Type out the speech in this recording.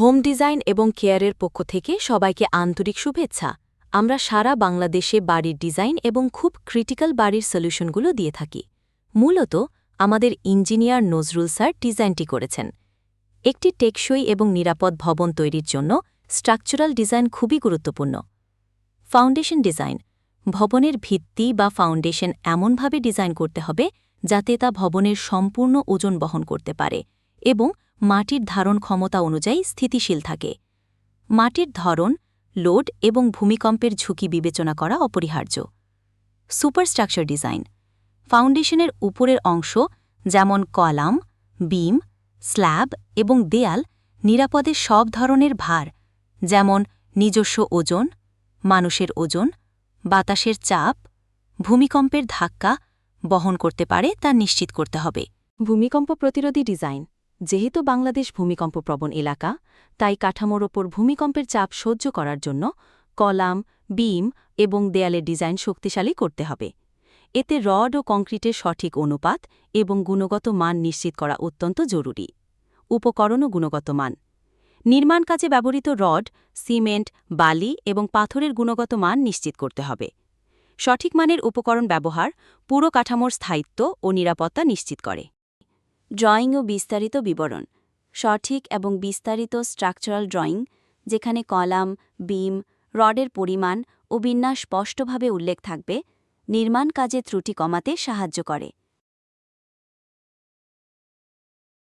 Home design এবং কেয়ারের পক্ষ থেকে সবাইকে আন্তরিক শুভেচ্ছা। আমরা সারা বাংলাদেশে বাড়ির ডিজাইন এবং খুব ক্রিটিক্যাল বাড়ির সলিউশনগুলো দিয়ে থাকি। মূলত, আমাদের ইঞ্জিনিয়ার নজরুল স্যার ডিজাইনটি করেছেন। একটি টেকসই এবং নিরাপদ ভবন তৈরির জন্য স্ট্রাকচারাল ডিজাইন খুবই গুরুত্বপূর্ণ। Foundation design. ভবনের ভিত্তি বা ফাউন্ডেশন এমনভাবে ডিজাইন করতে হবে যাতে তা ভবনের সম্পূর্ণ ওজন বহন করতে পারে এবং মাটির ধারণ ক্ষমতা অনুযায়ী স্থিতিশীল থাকে। মাটির ধরন, লোড এবং ভূমিকম্পের ঝুঁকি বিবেচনা করা অপরিহার্য। Superstructure design. ফাউন্ডেশনের উপরের অংশ, যেমন কলাম, বিম, স্ল্যাব এবং দেয়াল, নিরাপদে সব ধরনের ভার, যেমন নিজস্ব ওজন, মানুষের ওজন, বাতাসের চাপ, ভূমিকম্পের ধাক্কা বহন করতে পারে তা নিশ্চিত করতে হবে। ভূমিকম্প প্রতিরোধী ডিজাইন। যেহেতু বাংলাদেশ ভূমিকম্প প্রবণ এলাকা, তাই কাঠামোর ওপর ভূমিকম্পের চাপ সহ্য করার জন্য কলাম, বিম এবং দেয়ালের ডিজাইন শক্তিশালী করতে হবে। এতে রড ও কংক্রিটের সঠিক অনুপাত এবং গুণগত মান নিশ্চিত করা অত্যন্ত জরুরি। উপকরণ ও গুণগত মান। নির্মাণ কাজে ব্যবহৃত রড, সিমেন্ট, বালি এবং পাথরের গুণগত মান নিশ্চিত করতে হবে। সঠিক মানের উপকরণ ব্যবহার পুরো কাঠামোর স্থায়িত্ব ও নিরাপত্তা নিশ্চিত করে। ড্রয়িং ও বিস্তারিত বিবরণ, সঠিক এবং বিস্তারিত স্ট্রাকচারাল ড্রয়িং, যেখানে কলাম, বিম, রডের পরিমাণ ও বিন্যাস স্পষ্টভাবে উল্লেখ থাকবে, নির্মাণ কাজে ত্রুটি কমাতে সাহায্য করে।